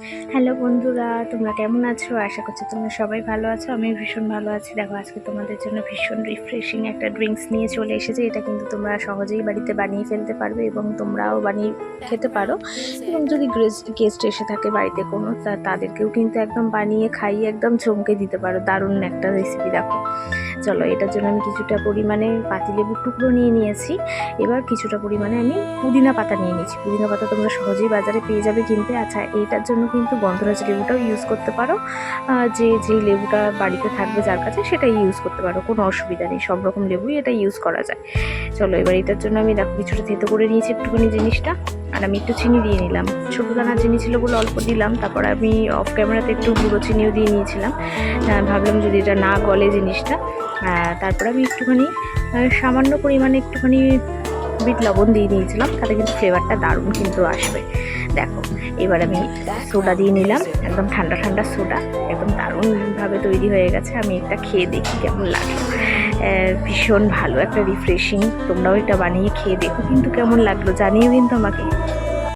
Hello বন্ধুরা, তোমরা কেমন আছো? আশা করছি তোমরা সবাই ভালো আছো। আমি ভীষণ ভালো আছি। দেখো, আজকে তোমাদের জন্য ভীষণ রিফ্রেশিং একটা ড্রিঙ্কস নিয়ে চলে এসেছে। এটা কিন্তু তোমরা সহজেই বাড়িতে বানিয়ে ফেলতে পারবে এবং তোমরাও বানিয়ে খেতে পারো। এবং যদি গেস্ট এসে থাকে বাড়িতে কোনো তাদেরকেও কিন্তু একদম বানিয়ে খাইয়ে একদম চমকে দিতে পারো। দারুণ একটা রেসিপি দেখো। চলো, এটার জন্য আমি কিছুটা পরিমাণে পাতিলেবুর টুকরো নিয়ে নিয়েছি। এবার কিছুটা পরিমাণে আমি পুদিনা পাতা নিয়ে নিয়েছি। পুদিনা পাতা তোমরা সহজেই বাজারে পেয়ে যাবে কিনতে। আচ্ছা এইটার জন্য কিন্তু গন্ধরাজ লেবুটাও ইউজ করতে পারো। যে যেই লেবুটা বাড়িতে থাকবে যার কাছে সেটাই ইউজ করতে পারো। কোনো অসুবিধা নেই, সব রকম লেবুই এটা ইউজ করা যায়। চলো, এবার এটার জন্য আমি দেখো কিছুটা থেতো করে নিয়েছি একটুখানি জিনিসটা। আর আমি একটু চিনি দিয়ে নিলাম। ছোটো দানা চিনি ছিল বলে অল্প দিলাম, তারপর আমি অফ ক্যামেরাতে একটু গুঁড়ো চিনিও দিয়ে নিয়েছিলাম। ভাবলাম যদি এটা না গলে জিনিসটা তারপর আমি একটুখানি সামান্য পরিমাণে একটুখানি বিট লবণ দিয়ে নিয়েছিলাম, তাতে কিন্তু ফ্লেভারটা দারুণ কিন্তু আসবে। দেখো, এবার আমি সোডা দিয়ে নিলাম, একদম ঠান্ডা ঠান্ডা সোডা, একদম দারুণভাবে তৈরি হয়ে গেছে, আমি এটা খেয়ে দেখি কেমন লাগে। ভীষণ ভালো, একটা রিফ্রেশিং তোমরাও এটা বানিয়ে খেয়ে দেখো কিন্তু কেমন লাগল, জানিও কিন্তু আমাকে।